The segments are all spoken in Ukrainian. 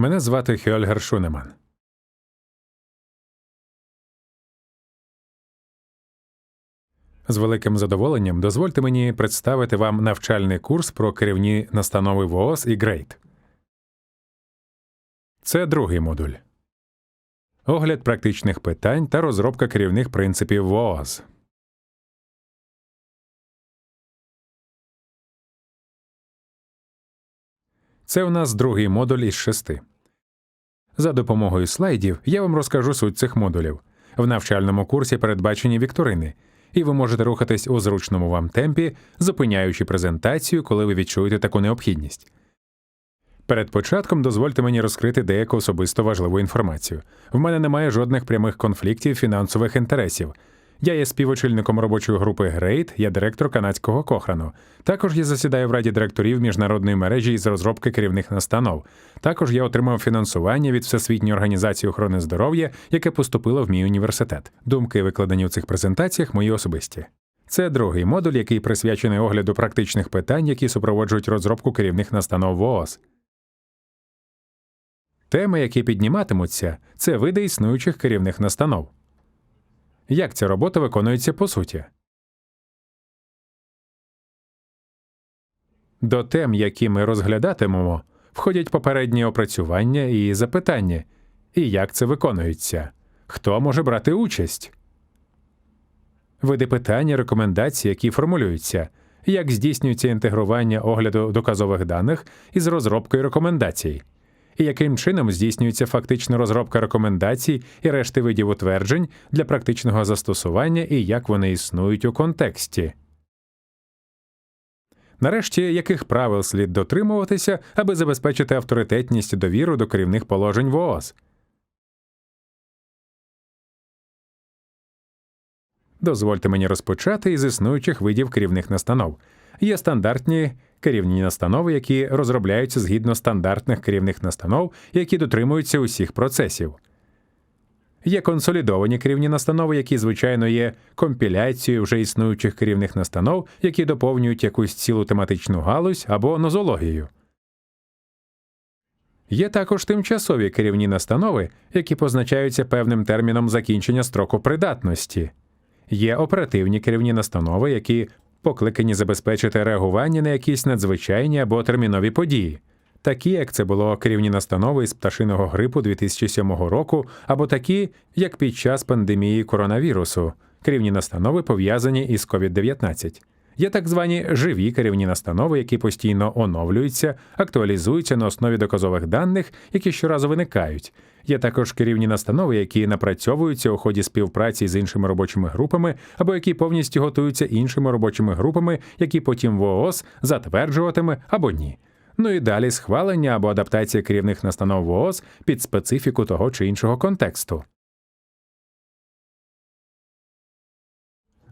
Мене звати Хьольгер Шунеман. З великим задоволенням дозвольте мені представити вам навчальний курс про керівні настанови ВООЗ і ГРЕЙТ. Це другий модуль. Огляд практичних питань та розробка керівних принципів ВООЗ. Це у нас другий модуль із шести. За допомогою слайдів я вам розкажу суть цих модулів. В навчальному курсі передбачені вікторини, і ви можете рухатись у зручному вам темпі, зупиняючи презентацію, коли ви відчуєте таку необхідність. Перед початком дозвольте мені розкрити деяку особисто важливу інформацію. В мене немає жодних прямих конфліктів фінансових інтересів. Я є співочільником робочої групи Грейт, я директор канадського Кохрану. Також я засідаю в раді директорів міжнародної мережі із розробки керівних настанов. Також я отримав фінансування від Всесвітньої організації охорони здоров'я, яке поступило в мій університет. Думки, викладені в цих презентаціях, мої особисті. Це другий модуль, який присвячений огляду практичних питань, які супроводжують розробку керівних настанов ВООЗ. Теми, які підніматимуться, це види існуючих керівних настанов. Як ця робота виконується по суті? До тем, які ми розглядатимемо, входять попередні опрацювання і запитання, і як це виконується, хто може брати участь, види питання, рекомендації, які формулюються, як здійснюється інтегрування огляду доказових даних із розробкою рекомендацій і яким чином здійснюється фактична розробка рекомендацій і решти видів утверджень для практичного застосування і як вони існують у контексті. Нарешті, яких правил слід дотримуватися, аби забезпечити авторитетність і довіру до керівних положень ВООЗ. Дозвольте мені розпочати із існуючих видів керівних настанов. Є стандартні керівні настанови, які розробляються згідно стандартних керівних настанов, які дотримуються усіх процесів. Є консолідовані керівні настанови, які, звичайно, є компіляцією вже існуючих керівних настанов, які доповнюють якусь цілу тематичну галузь або нозологію. Є також тимчасові керівні настанови, які позначаються певним терміном закінчення строку придатності. Є оперативні керівні настанови, які покликані забезпечити реагування на якісь надзвичайні або термінові події, такі, як це було керівні настанови із пташиного грипу 2007 року, або такі, як під час пандемії коронавірусу, керівні настанови пов'язані із COVID-19. Є так звані живі керівні настанови, які постійно оновлюються, актуалізуються на основі доказових даних, які щоразу виникають. Є також керівні настанови, які напрацьовуються у ході співпраці з іншими робочими групами, або які повністю готуються іншими робочими групами, які потім ВООЗ затверджуватиме або ні. Ну і далі схвалення або адаптація керівних настанов ВООЗ під специфіку того чи іншого контексту.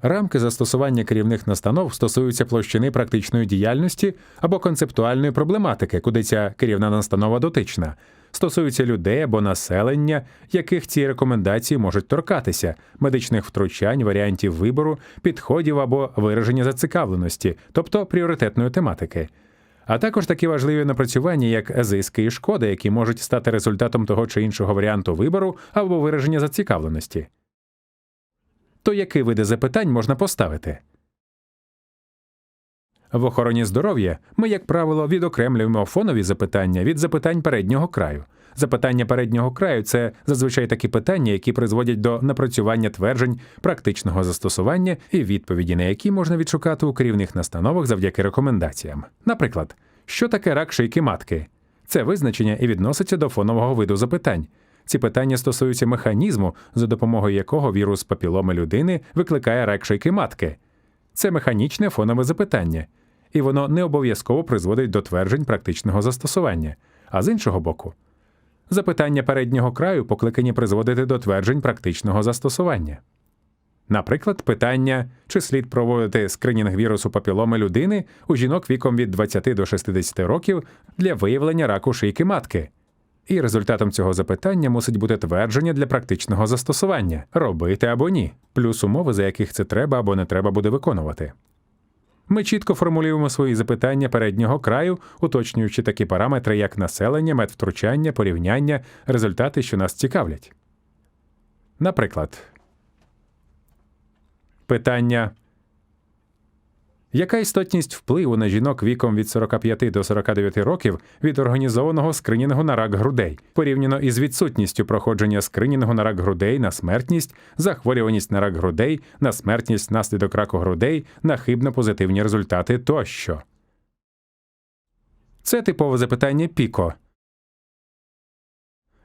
Рамки застосування керівних настанов стосуються площини практичної діяльності або концептуальної проблематики, куди ця керівна настанова дотична, стосуються людей або населення, яких ці рекомендації можуть торкатися, медичних втручань, варіантів вибору, підходів або вираження зацікавленості, тобто пріоритетної тематики. А також такі важливі напрацювання, як зиски і шкоди, які можуть стати результатом того чи іншого варіанту вибору або вираження зацікавленості то які види запитань можна поставити? В охороні здоров'я ми, як правило, відокремлюємо фонові запитання від запитань переднього краю. Запитання переднього краю це зазвичай такі питання, які призводять до напрацювання тверджень практичного застосування і відповіді на які можна відшукати у керівних настановах завдяки рекомендаціям. Наприклад, що таке рак шийки матки? Це визначення і відноситься до фонового виду запитань. Ці питання стосуються механізму, за допомогою якого вірус папіломи людини викликає рак шийки матки. Це механічне фонове запитання, і воно не обов'язково призводить до тверджень практичного застосування. А з іншого боку, запитання переднього краю покликані призводити до тверджень практичного застосування. Наприклад, питання, чи слід проводити скринінг вірусу папіломи людини у жінок віком від 20 до 60 років для виявлення раку шийки матки. І результатом цього запитання мусить бути твердження для практичного застосування робити або ні, плюс умови, за яких це треба або не треба буде виконувати. Ми чітко формулюємо свої запитання переднього краю, уточнюючи такі параметри, як населення, медвтручання, порівняння, результати, що нас цікавлять. Наприклад, питання яка істотність впливу на жінок віком від 45 до 49 років від організованого скринінгу на рак грудей, порівняно із відсутністю проходження скринінгу на рак грудей на смертність, захворюваність на рак грудей, на смертність внаслідок раку грудей, на хибно позитивні результати тощо? Це типове запитання Піко,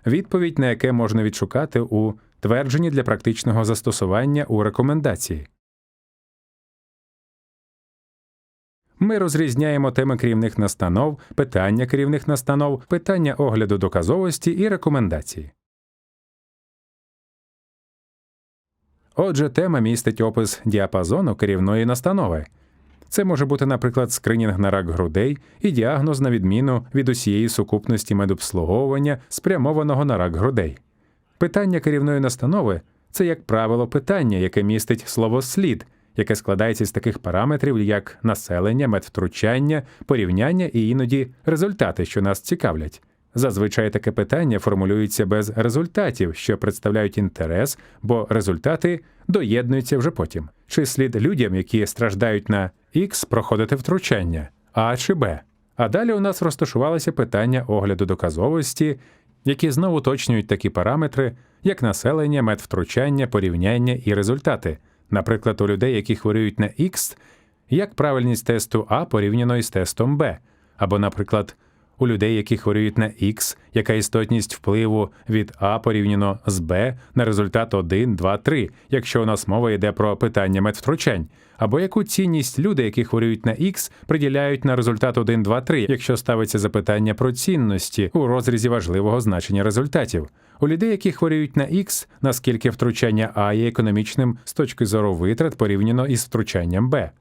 відповідь на яке можна відшукати у твердженні для практичного застосування у рекомендації. Ми розрізняємо теми керівних настанов, питання керівних настанов, питання огляду доказовості і рекомендації. Отже, тема містить опис діапазону керівної настанови. Це може бути, наприклад, скринінг на рак грудей і діагноз на відміну від усієї сукупності медобслуговування, спрямованого на рак грудей. Питання керівної настанови це, як правило, питання, яке містить слово слід яке складається з таких параметрів, як населення, медвтручання, порівняння і іноді результати, що нас цікавлять. Зазвичай таке питання формулюється без результатів, що представляють інтерес, бо результати доєднуються вже потім. Чи слід людям, які страждають на X, проходити втручання, А чи Б? А далі у нас розташувалося питання огляду доказовості, які знову уточнюють такі параметри, як населення, медвтручання, порівняння і результати. Наприклад, у людей, які хворіють на X, як правильність тесту А порівняно із тестом Б, або, наприклад, у людей, які хворіють на X, яка істотність впливу від А порівняно з Б на результат 1, 2, 3, якщо у нас мова йде про питання медвтручань, або яку цінність люди, які хворіють на X, приділяють на результат 1, 2, 3, якщо ставиться запитання про цінності у розрізі важливого значення результатів. У людей, які хворіють на X, наскільки втручання А є економічним з точки зору витрат порівняно із втручанням Б.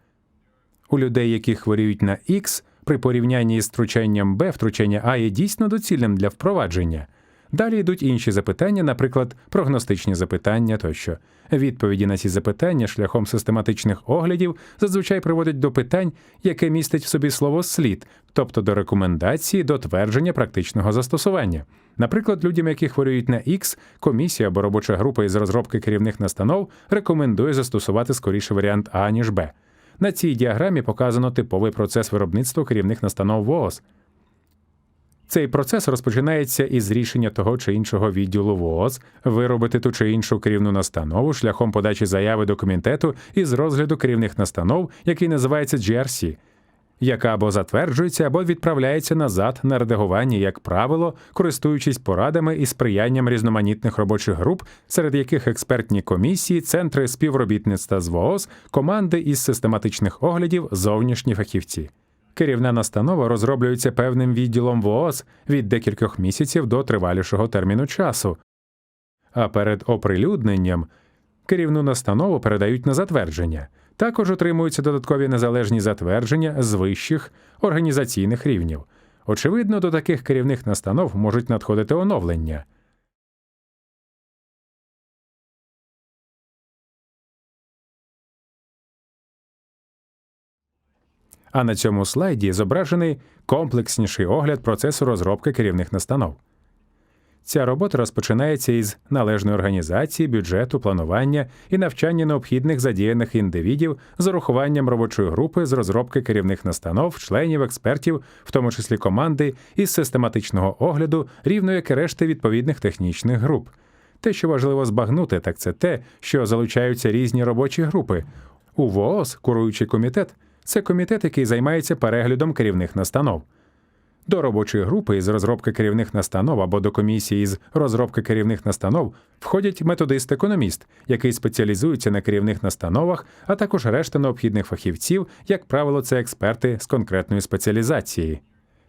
У людей, які хворіють на X, при порівнянні із втручанням Б, втручання А є дійсно доцільним для впровадження. Далі йдуть інші запитання, наприклад, прогностичні запитання тощо. Відповіді на ці запитання шляхом систематичних оглядів зазвичай приводять до питань, яке містить в собі слово слід, тобто до рекомендації до твердження практичного застосування. Наприклад, людям, які хворіють на X, комісія або робоча група із розробки керівних настанов рекомендує застосувати скоріше варіант А ніж Б. На цій діаграмі показано типовий процес виробництва керівних настанов ВООЗ. Цей процес розпочинається із рішення того чи іншого відділу ВООЗ виробити ту чи іншу керівну настанову шляхом подачі заяви до комітету із розгляду керівних настанов, який називається GRC – яка або затверджується, або відправляється назад на редагування, як правило, користуючись порадами і сприянням різноманітних робочих груп, серед яких експертні комісії, центри співробітництва з ВООЗ, команди із систематичних оглядів, зовнішні фахівці. Керівна настанова розроблюється певним відділом ВООЗ від декількох місяців до тривалішого терміну часу. А перед оприлюдненням керівну настанову передають на затвердження. Також отримуються додаткові незалежні затвердження з вищих організаційних рівнів. Очевидно, до таких керівних настанов можуть надходити оновлення. А на цьому слайді зображений комплексніший огляд процесу розробки керівних настанов. Ця робота розпочинається із належної організації, бюджету, планування і навчання необхідних задіяних індивідів з урахуванням робочої групи з розробки керівних настанов, членів, експертів, в тому числі команди, із систематичного огляду, рівно як і решти відповідних технічних груп. Те, що важливо збагнути, так це те, що залучаються різні робочі групи. У ВООЗ, куруючий комітет, це комітет, який займається переглядом керівних настанов. До робочої групи із розробки керівних настанов або до комісії з розробки керівних настанов входять методист-економіст, який спеціалізується на керівних настановах, а також решта необхідних фахівців, як правило, це експерти з конкретної спеціалізації.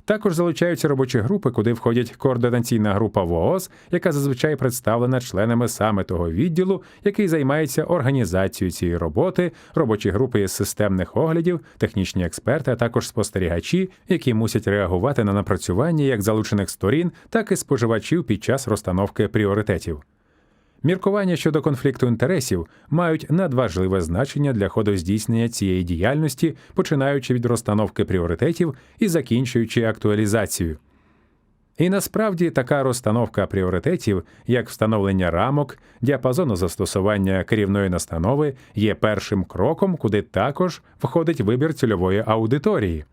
Також залучаються робочі групи, куди входять координаційна група ВООЗ, яка зазвичай представлена членами саме того відділу, який займається організацією цієї роботи, робочі групи із системних оглядів, технічні експерти, а також спостерігачі, які мусять реагувати на напрацювання як залучених сторін, так і споживачів під час розстановки пріоритетів. Міркування щодо конфлікту інтересів мають надважливе значення для ходу здійснення цієї діяльності, починаючи від розстановки пріоритетів і закінчуючи актуалізацією. І насправді така розстановка пріоритетів, як встановлення рамок, діапазону застосування керівної настанови, є першим кроком, куди також входить вибір цільової аудиторії.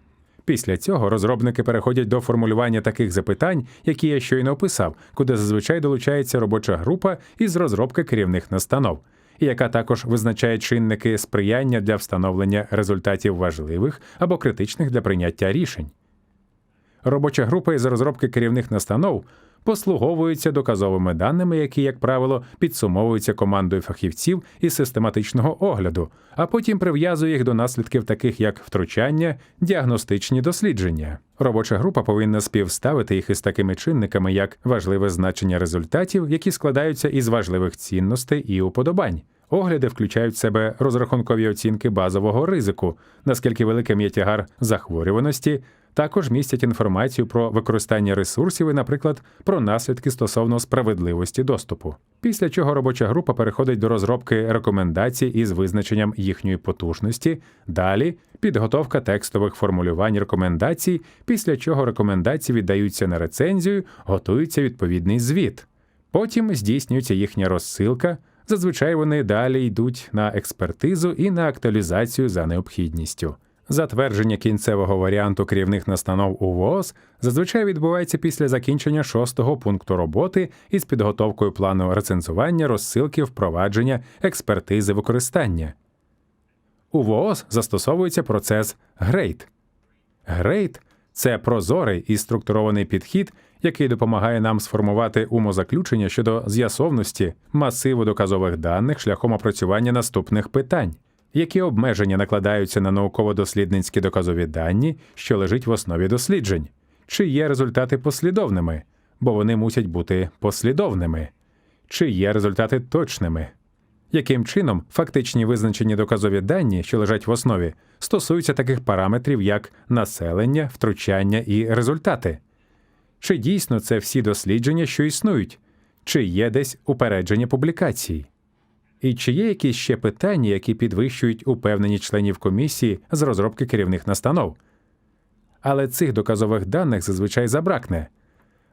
Після цього розробники переходять до формулювання таких запитань, які я щойно описав, куди зазвичай долучається робоча група із розробки керівних настанов, яка також визначає чинники сприяння для встановлення результатів важливих або критичних для прийняття рішень. Робоча група із розробки керівних настанов послуговується доказовими даними, які, як правило, підсумовуються командою фахівців із систематичного огляду, а потім прив'язує їх до наслідків, таких як втручання, діагностичні дослідження. Робоча група повинна співставити їх із такими чинниками, як важливе значення результатів, які складаються із важливих цінностей і уподобань. Огляди включають в себе розрахункові оцінки базового ризику, наскільки великим є тягар захворюваності, також містять інформацію про використання ресурсів і, наприклад, про наслідки стосовно справедливості доступу. Після чого робоча група переходить до розробки рекомендацій із визначенням їхньої потужності, далі підготовка текстових формулювань рекомендацій, після чого рекомендації віддаються на рецензію, готується відповідний звіт. Потім здійснюється їхня розсилка. Зазвичай вони далі йдуть на експертизу і на актуалізацію за необхідністю. Затвердження кінцевого варіанту керівних настанов у ВООЗ зазвичай відбувається після закінчення шостого пункту роботи із підготовкою плану рецензування, розсилки, впровадження, експертизи використання. У ВООЗ застосовується процес GRADE. GRADE – це прозорий і структурований підхід, який допомагає нам сформувати умозаключення щодо з'ясовності масиву доказових даних шляхом опрацювання наступних питань які обмеження накладаються на науково-дослідницькі доказові дані, що лежать в основі досліджень, чи є результати послідовними, бо вони мусять бути послідовними, чи є результати точними. Яким чином фактичні визначені доказові дані, що лежать в основі, стосуються таких параметрів, як населення, втручання і результати? Чи дійсно це всі дослідження, що існують, чи є десь упередження публікацій? І чи є якісь ще питання, які підвищують упевненість членів комісії з розробки керівних настанов? Але цих доказових даних зазвичай забракне.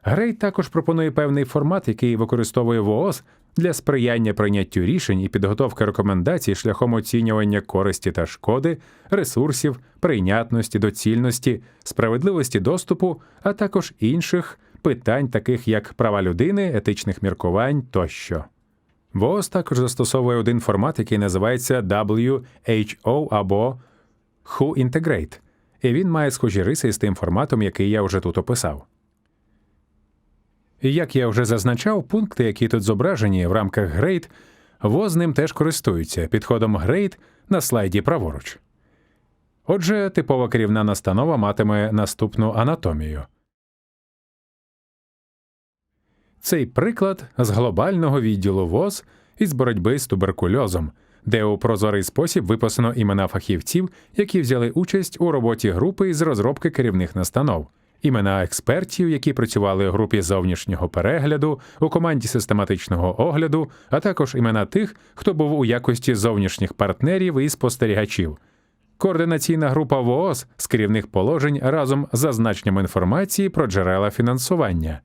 Грей також пропонує певний формат, який використовує ВООЗ для сприяння прийняттю рішень і підготовки рекомендацій шляхом оцінювання користі та шкоди, ресурсів, прийнятності, доцільності, справедливості доступу, а також інших питань, таких як права людини, етичних міркувань тощо. ВООЗ також застосовує один формат, який називається WHO або Who Integrate, і він має схожі риси з тим форматом, який я вже тут описав. Як я вже зазначав, пункти, які тут зображені в рамках GRADE, ВОЗ ним теж користуються підходом GRADE на слайді праворуч. Отже, типова керівна настанова матиме наступну анатомію. Цей приклад з глобального відділу ВОЗ із боротьби з туберкульозом, де у прозорий спосіб виписано імена фахівців, які взяли участь у роботі групи із розробки керівних настанов, імена експертів, які працювали у групі зовнішнього перегляду, у команді систематичного огляду, а також імена тих, хто був у якості зовнішніх партнерів і спостерігачів. Координаційна група ВООЗ з керівних положень разом з зазначенням інформації про джерела фінансування.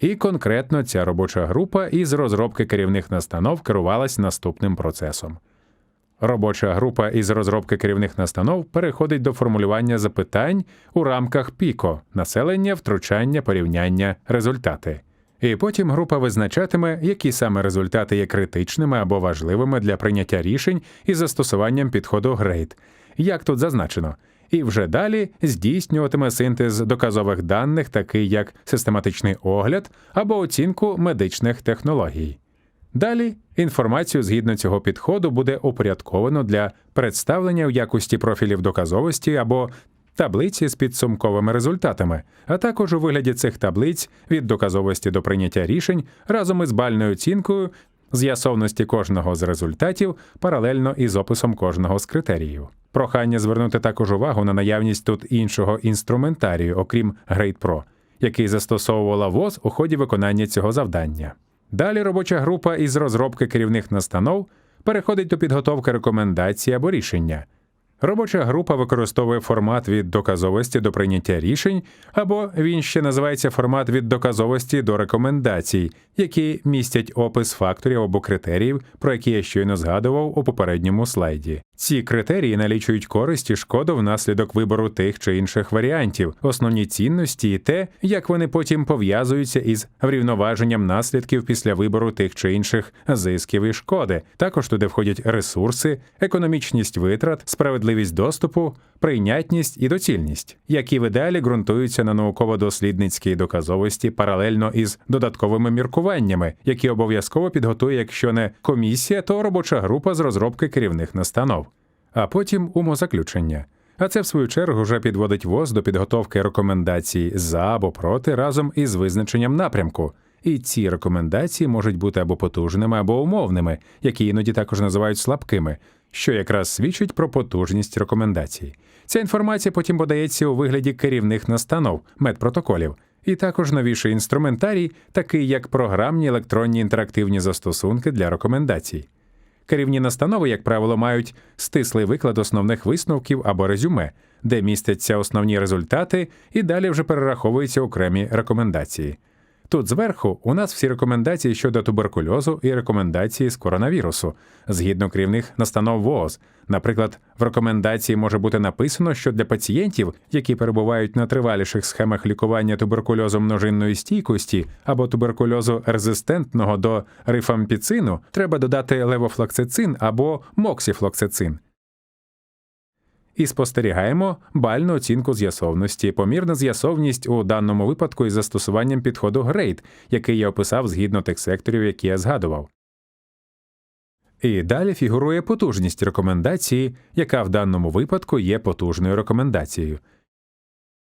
І конкретно ця робоча група із розробки керівних настанов керувалась наступним процесом. Робоча група із розробки керівних настанов переходить до формулювання запитань у рамках ПІКО населення, втручання, порівняння, результати. І потім група визначатиме, які саме результати є критичними або важливими для прийняття рішень із застосуванням підходу GRADE. Як тут зазначено, і вже далі здійснюватиме синтез доказових даних, такий як систематичний огляд або оцінку медичних технологій. Далі інформацію згідно цього підходу буде упорядковано для представлення в якості профілів доказовості або таблиці з підсумковими результатами, а також у вигляді цих таблиць від доказовості до прийняття рішень разом із бальною оцінкою з'ясовності кожного з результатів паралельно із описом кожного з критеріїв. Прохання звернути також увагу на наявність тут іншого інструментарію, окрім Grade Pro, який застосовувала ВОЗ у ході виконання цього завдання. Далі робоча група із розробки керівних настанов переходить до підготовки рекомендацій або рішення. Робоча група використовує формат від доказовості до прийняття рішень, або він ще називається формат від доказовості до рекомендацій, які містять опис факторів або критеріїв, про які я щойно згадував у попередньому слайді. Ці критерії налічують користь і шкоду внаслідок вибору тих чи інших варіантів, основні цінності і те, як вони потім пов'язуються із врівноваженням наслідків після вибору тих чи інших зисків і шкоди. Також туди входять ресурси, економічність витрат, справедливість доступу, прийнятність і доцільність, які в ідеалі ґрунтуються на науково-дослідницькій доказовості паралельно із додатковими міркуваннями, які обов'язково підготує, якщо не комісія, то робоча група з розробки керівних настанов, а потім умозаключення. А це, в свою чергу, вже підводить ВОЗ до підготовки рекомендацій за або проти разом із визначенням напрямку. І ці рекомендації можуть бути або потужними, або умовними, які іноді також називають слабкими, що якраз свідчить про потужність рекомендацій. Ця інформація потім подається у вигляді керівних настанов, медпротоколів, і також новіший інструментарій, такий як програмні електронні інтерактивні застосунки для рекомендацій. Керівні настанови, як правило, мають стислий виклад основних висновків або резюме, де містяться основні результати, і далі вже перераховуються окремі рекомендації. Тут зверху у нас всі рекомендації щодо туберкульозу і рекомендації з коронавірусу, згідно керівних настанов ВООЗ. Наприклад, в рекомендації може бути написано, що для пацієнтів, які перебувають на триваліших схемах лікування туберкульозу множинної стійкості або туберкульозу резистентного до рифампіцину, треба додати левофлаксицин або моксіфлоксицин і спостерігаємо бальну оцінку з'ясовності, помірна з'ясовність у даному випадку із застосуванням підходу GRADE, який я описав згідно тих секторів, які я згадував. І далі фігурує потужність рекомендації, яка в даному випадку є потужною рекомендацією.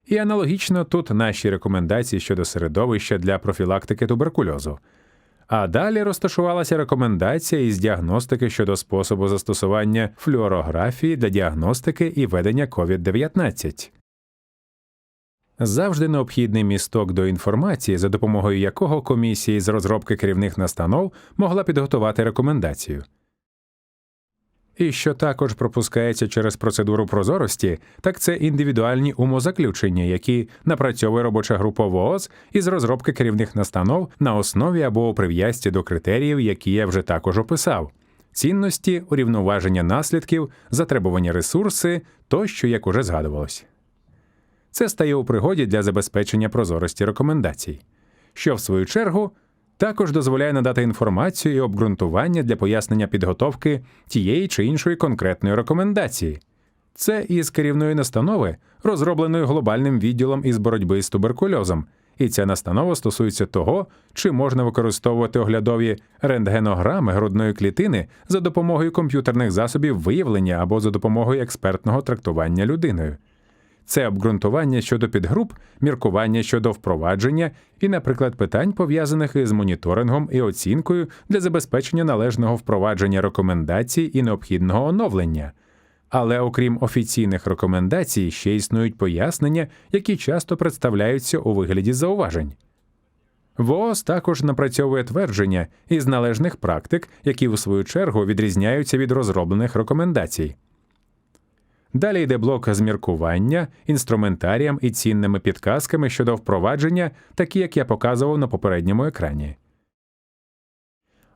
І аналогічно тут наші рекомендації щодо середовища для профілактики туберкульозу. А далі розташувалася рекомендація із діагностики щодо способу застосування флюорографії для діагностики і ведення COVID-19. Завжди необхідний місток до інформації, за допомогою якого комісія з розробки керівних настанов могла підготувати рекомендацію. І що також пропускається через процедуру прозорості, так це індивідуальні умозаключення, які напрацьовує робоча група ВООЗ із розробки керівних настанов на основі або у прив'язці до критеріїв, які я вже також описав. Цінності, урівноваження наслідків, затребування ресурси тощо, як уже згадувалось. Це стає у пригоді для забезпечення прозорості рекомендацій, що, в свою чергу, також дозволяє надати інформацію і обґрунтування для пояснення підготовки тієї чи іншої конкретної рекомендації. Це із керівної настанови, розробленої глобальним відділом із боротьби з туберкульозом, і ця настанова стосується того, чи можна використовувати оглядові рентгенограми грудної клітини за допомогою комп'ютерних засобів виявлення або за допомогою експертного трактування людиною. Це обґрунтування щодо підгруп, міркування щодо впровадження і, наприклад, питань, пов'язаних із моніторингом і оцінкою для забезпечення належного впровадження рекомендацій і необхідного оновлення. Але окрім офіційних рекомендацій, ще існують пояснення, які часто представляються у вигляді зауважень. ВООЗ також напрацьовує твердження із належних практик, які в свою чергу відрізняються від розроблених рекомендацій. Далі йде блок зміркування, інструментаріям і цінними підказками щодо впровадження, такі як я показував на попередньому екрані.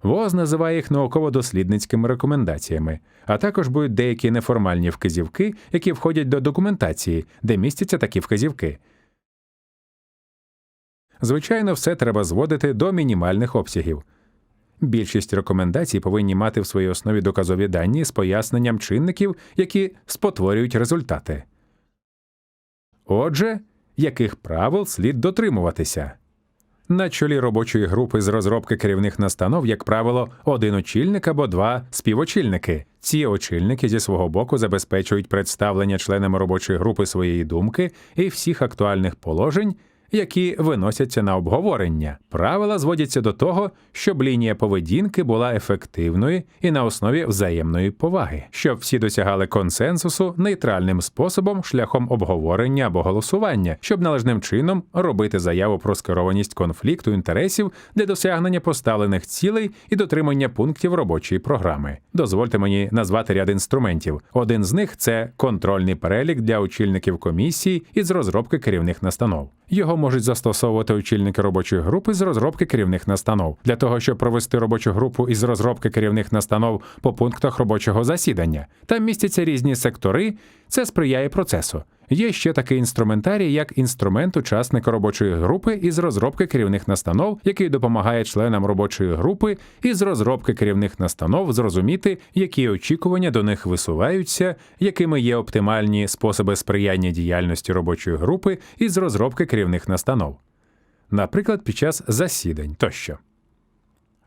ВОЗ називає їх науково-дослідницькими рекомендаціями, а також будуть деякі неформальні вказівки, які входять до документації, де містяться такі вказівки. Звичайно, все треба зводити до мінімальних обсягів. Більшість рекомендацій повинні мати в своїй основі доказові дані з поясненням чинників, які спотворюють результати. Отже, яких правил слід дотримуватися? На чолі робочої групи з розробки керівних настанов, як правило, один очільник або два співочільники. Ці очільники зі свого боку забезпечують представлення членами робочої групи своєї думки і всіх актуальних положень які виносяться на обговорення. Правила зводяться до того, щоб лінія поведінки була ефективною і на основі взаємної поваги, щоб всі досягали консенсусу нейтральним способом шляхом обговорення або голосування, щоб належним чином робити заяву про скерованість конфлікту інтересів для досягнення поставлених цілей і дотримання пунктів робочої програми. Дозвольте мені назвати ряд інструментів. Один з них це контрольний перелік для очільників комісії із розробки керівних настанов. Його можуть застосовувати очільники робочої групи з розробки керівних настанов для того, щоб провести робочу групу із розробки керівних настанов по пунктах робочого засідання. Там містяться різні сектори. Це сприяє процесу. Є ще такий інструментарій, як інструмент учасника робочої групи із розробки керівних настанов, який допомагає членам робочої групи із розробки керівних настанов зрозуміти, які очікування до них висуваються, якими є оптимальні способи сприяння діяльності робочої групи із розробки керівних настанов, наприклад, під час засідань тощо.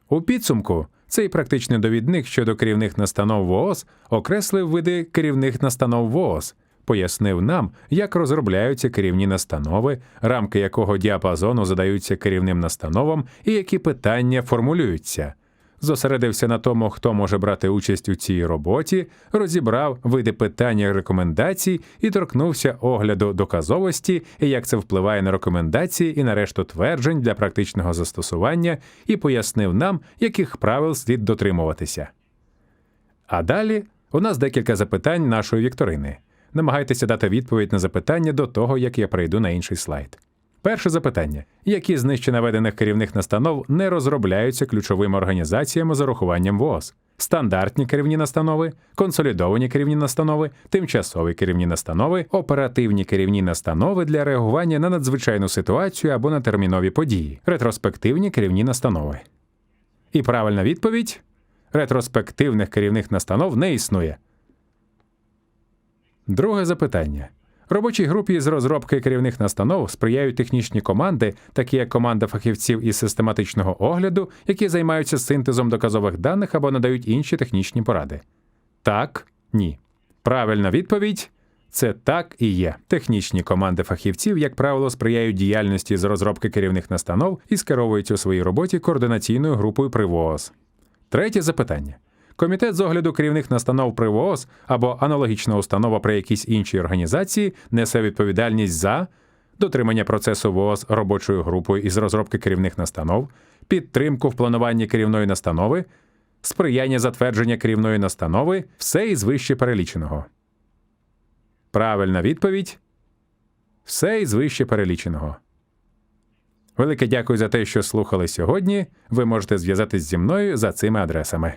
У підсумку цей практичний довідник щодо керівних настанов ВООЗ окреслив види керівних настанов ВООЗ, пояснив нам, як розробляються керівні настанови, рамки якого діапазону задаються керівним настановам і які питання формулюються. Зосередився на тому, хто може брати участь у цій роботі, розібрав види питання рекомендацій і торкнувся огляду доказовості, і як це впливає на рекомендації і на решту тверджень для практичного застосування, і пояснив нам, яких правил слід дотримуватися. А далі у нас декілька запитань нашої вікторини. Намагайтеся дати відповідь на запитання до того, як я прийду на інший слайд. Перше запитання: які з нижче наведених керівних настанов не розробляються ключовими організаціями з урахуванням ВООЗ? Стандартні керівні настанови, консолідовані керівні настанови, тимчасові керівні настанови, оперативні керівні настанови для реагування на надзвичайну ситуацію або на термінові події, ретроспективні керівні настанови. І правильна відповідь: ретроспективних керівних настанов не існує. Друге запитання. Робочій групі з розробки керівних настанов сприяють технічні команди, такі як команда фахівців із систематичного огляду, які займаються синтезом доказових даних або надають інші технічні поради. Так, ні. Правильна відповідь це так і є. Технічні команди фахівців, як правило, сприяють діяльності з розробки керівних настанов і скеровуються у своїй роботі координаційною групою при ВООЗ. Третє запитання. Комітет з огляду керівних настанов при ВООЗ або аналогічна установа при якійсь іншій організації несе відповідальність за дотримання процесу ВООЗ робочою групою із розробки керівних настанов, підтримку в плануванні керівної настанови, сприяння затвердження керівної настанови, все із вище переліченого. Правильна відповідь все із вище переліченого. Велике дякую за те, що слухали сьогодні. Ви можете зв'язатись зі мною за цими адресами.